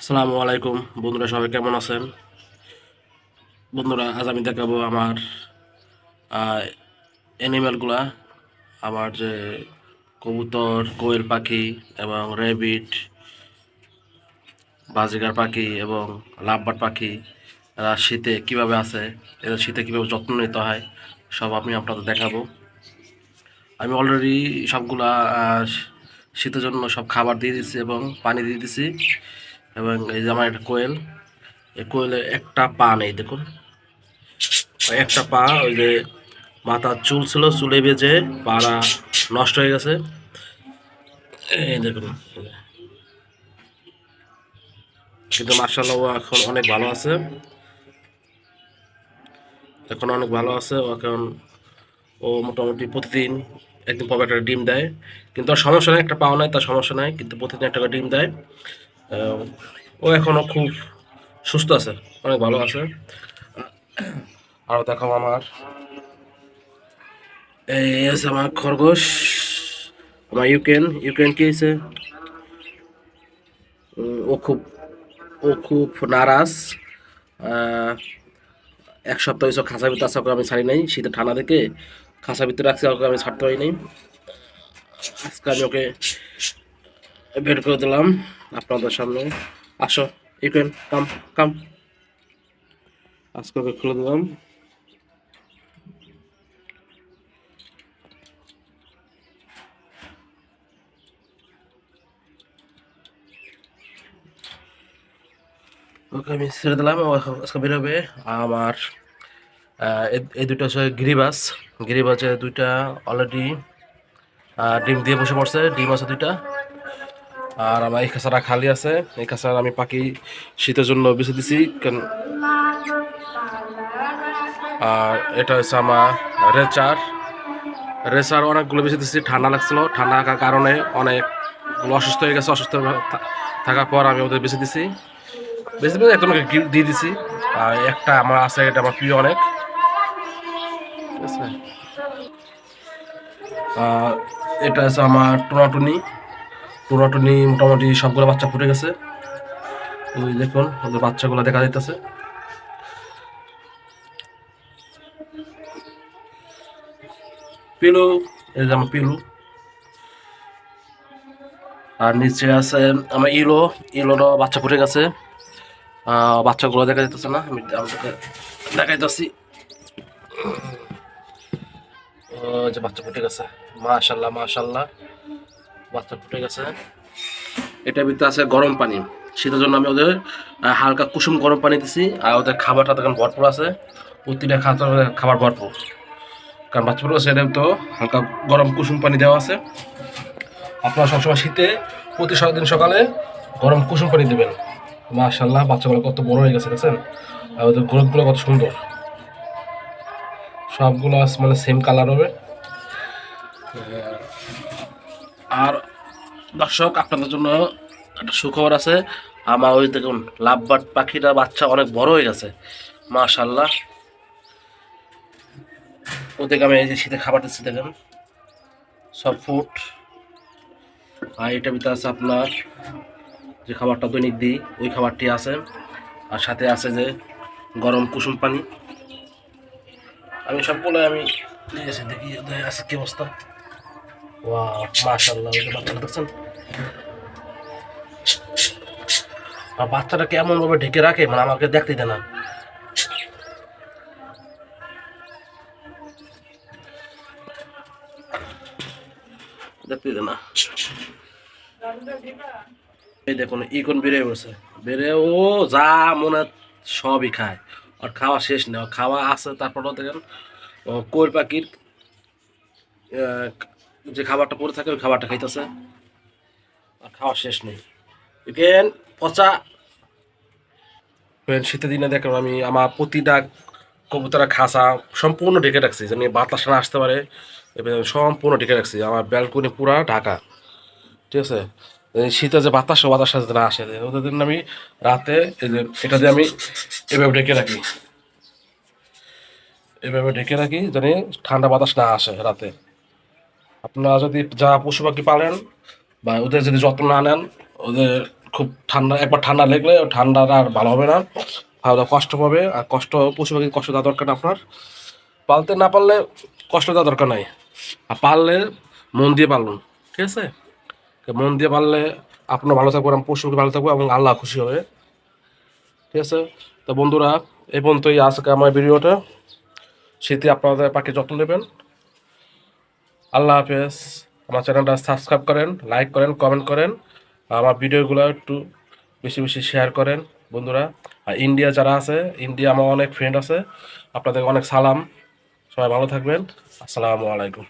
আসসালামু আলাইকুম। বন্ধুরা, সবাই কেমন আছেন? বন্ধুরা, আজ আমি দেখাবো আমার অ্যানিম্যালগুলা আমার যে কবুতর, কোয়েল পাখি এবং র্যাবিট বাজিগার পাখি এবং লাভবাট পাখি, এরা শীতে কীভাবে আছে এদের শীতে কীভাবে যত্ন নিতে হয়, সব আমি আপনাদের দেখাবো। আমি অলরেডি সবগুলা শীতের জন্য সব খাবার দিয়ে দিচ্ছি এবং পানি দিয়ে দিচ্ছি এবং এই যে আমার একটা কোয়েল, এই কোয়েলের একটা পা নেই, দেখুন। একটা পা, ওই যে মাথার চুল ছিল, চুলে বেজে পাড়া নষ্ট হয়ে গেছে। এই দেখুন। কিন্তু মার্শাল্লাহ এখন অনেক ভালো আছে। এখন অনেক ভালো আছে, ও এখন, ও মোটামুটি প্রতিদিন একদিন পর একটা ডিম দেয়। কিন্তু সমস্যা নেই, একটা পাওয়া নাই, তার সমস্যা নাই, কিন্তু প্রতিদিন একটা করে ডিম দেয়। ও এখনও খুব সুস্থ আছে, অনেক ভালো আছে। আরও দেখাবো আমার। এই আছে আমার খরগোশ, আমার ইউকেন ইউকেন কি হয়েছে? ও খুব ও খুব নারাজ। এক সপ্তাহ হয়েছে খাঁচার ভিতরে আছে, ওকে আমি ছাড়ি নাই। শীতের ঠান্ডা দেখে খাঁচার ভিতরে রাখছি আমি ছাড়তে পারি নাই। আজকে আমি ওকে বের করে দিলাম আপনাদের সামনে। আসো ইউকেন কাম কাম। আজকে খুলে দিলাম। ওকে আমি ছেড়ে দিলাম আজকে বেরোবে আমার এই দুটো হচ্ছে গিরিবাস গিরিবাসে দুইটা অলরেডি ডিম দিয়ে বসে পড়ছে, ডিম আছে দুইটা। আর আমার এই খাঁচাটা খালি আছে। এই খাঁচার আমি পাখি শীতের জন্য বেছে দিছি আর এটা হচ্ছে আমার রেচার। রেচার অনেকগুলো বেছে দিচ্ছি ঠান্ডা লাগছিল। ঠান্ডা লাগার কারণে অনেকগুলো অসুস্থ হয়ে গেছে। অসুস্থ থাকার পর আমি ওদের বেছে দিছি। বেছে দিয়ে একজন দিয়ে দিছি। আর একটা আমার আছে, এটা আমার প্রিয় অনেক। ঠিক আছে? এটা আছে আমার টোনাটুনি। টোনাটুনি মোটামুটি সবগুলো বাচ্চা ফুটে গেছে। ওই দেখুন, ওদের বাচ্চাগুলো দেখা যাইতেছে। পিলু, এই যে আমার পিলু। আর নিচে আছে আমার ইলো। ইলোরও বাচ্চা ফুটে গেছে। বাচ্চাগুলো দেখা যাইতেছে না, আমি ও যে বাচ্চা ফুটে গেছে। মাশাল্লাহ মাশাল্লাহ। বাচ্চা ফুটে গেছে। এটার ভিতরে আছে গরম পানি। শীতের জন্য আমি ওদের হালকা কুসুম গরম পানি দিছি, আর ওদের খাবারটা তখন ভরপুর আছে। প্রতিটা খাবার খাবার ভরপুর। কারণ বাচ্চা ফুটে গেছে তো হালকা গরম কুসুম পানি দেওয়া আছে। আপনারা সবসময় শীতে, প্রতি দিন সকালে গরম কুসুম পানি দেবেন। মাশাল্লাহ বাচ্চাগুলো কত বড় হয়ে গেছে, দেখছেন? আর ওদের গ্রোথগুলো কত সুন্দর। সবগুলো মানে সেম কালার হবে। আর দর্শক, আপনাদের জন্য একটা সুখবর আছে। আমার ওই দেখুন, লাভবার্ড পাখিটা বাচ্চা অনেক বড় হয়ে গেছে। মাশাল্লাহ ওদেরকে আমি এই যে শীতে খাবার দিচ্ছি, দেখেন। সব ফুড আর এটা ভিতরে আছে আপনার যে খাবারটা দৈনিক দিই, ওই খাবারটি আছে। আর সাথে আছে যে গরম কুসুম পানি। আমি সবগুলো আমি নিয়ে এসে দেখি আছে কি অবস্থা। ওয়া মাশাল্লাহ ওই আর বাচ্চাটা কেমন ভাবে ঢেকে রাখে মানে আমাকে দেখতে দেয় না। দেখতে দেয় না। এই দেখুন ইকন বেড়ে বসে বেড়ে ও যা মনে সবই খায়। আর খাওয়া শেষ নেই খাওয়া আছে তারপরেও দেখেন, ও কোয়েল পাখির যে খাবারটা পড়ে থাকে, ওই খাবারটা খাইতেছে। আর খাওয়া শেষ নেই। এখান পচা। শীতের দিনে দেখেন আমি, আমার প্রতিটা কবুতরা খাসা সম্পূর্ণ ঢেকে রাখছি। যেন বাতাস না আসতে পারে সম্পূর্ণ ঢেকে রাখছি। আমার ব্যালকনি পুরা ঢাকা। ঠিক আছে? শীতে যে বাতাস বাতাস যাতে না আসে। ওদের জন্য আমি রাতে এটা দিয়ে আমি এভাবে ঢেকে রাখি। এভাবে ঢেকে রাখি, যেন ঠান্ডা বাতাস না আসে রাতে। আপনারা যদি যা পশু পাখি পালেন বা ওদের যদি যত্ন না নেন, ওদের খুব ঠান্ডা, একবার ঠান্ডা লেগলে ঠান্ডাটা আর ভালো হবে না। ভালো কষ্ট পাবে আর কষ্ট পশু পাখি কষ্ট দেওয়া দরকার না আপনার। পালতে না পারলে কষ্ট দেওয়া দরকার নাই। আর পারলে মন দিয়ে পারলুন ঠিক আছে? মন দিয়ে পারলে আপনার ভালো থাকব এবং পশু পাখি ভালো থাকব এবং আল্লাহ খুশি হবে। ঠিক আছে? তো বন্ধুরা, এই পর্যন্তই আজকে আমার ভিডিওটা। শীতে আপনাদের পাখি যত্ন নেবেন। আল্লাহ হাফেজ। আমার চ্যানেলটা সাবস্ক্রাইব করেন লাইক করেন কমেন্ট করেন। আমার ভিডিওগুলো একটু বেশি বেশি শেয়ার করেন, বন্ধুরা। আর ইন্ডিয়া যারা আছে ইন্ডিয়া আমার অনেক ফ্রেন্ড আছে। আপনাদের অনেক সালাম। সবাই ভালো থাকবেন। আসসালামু আলাইকুম।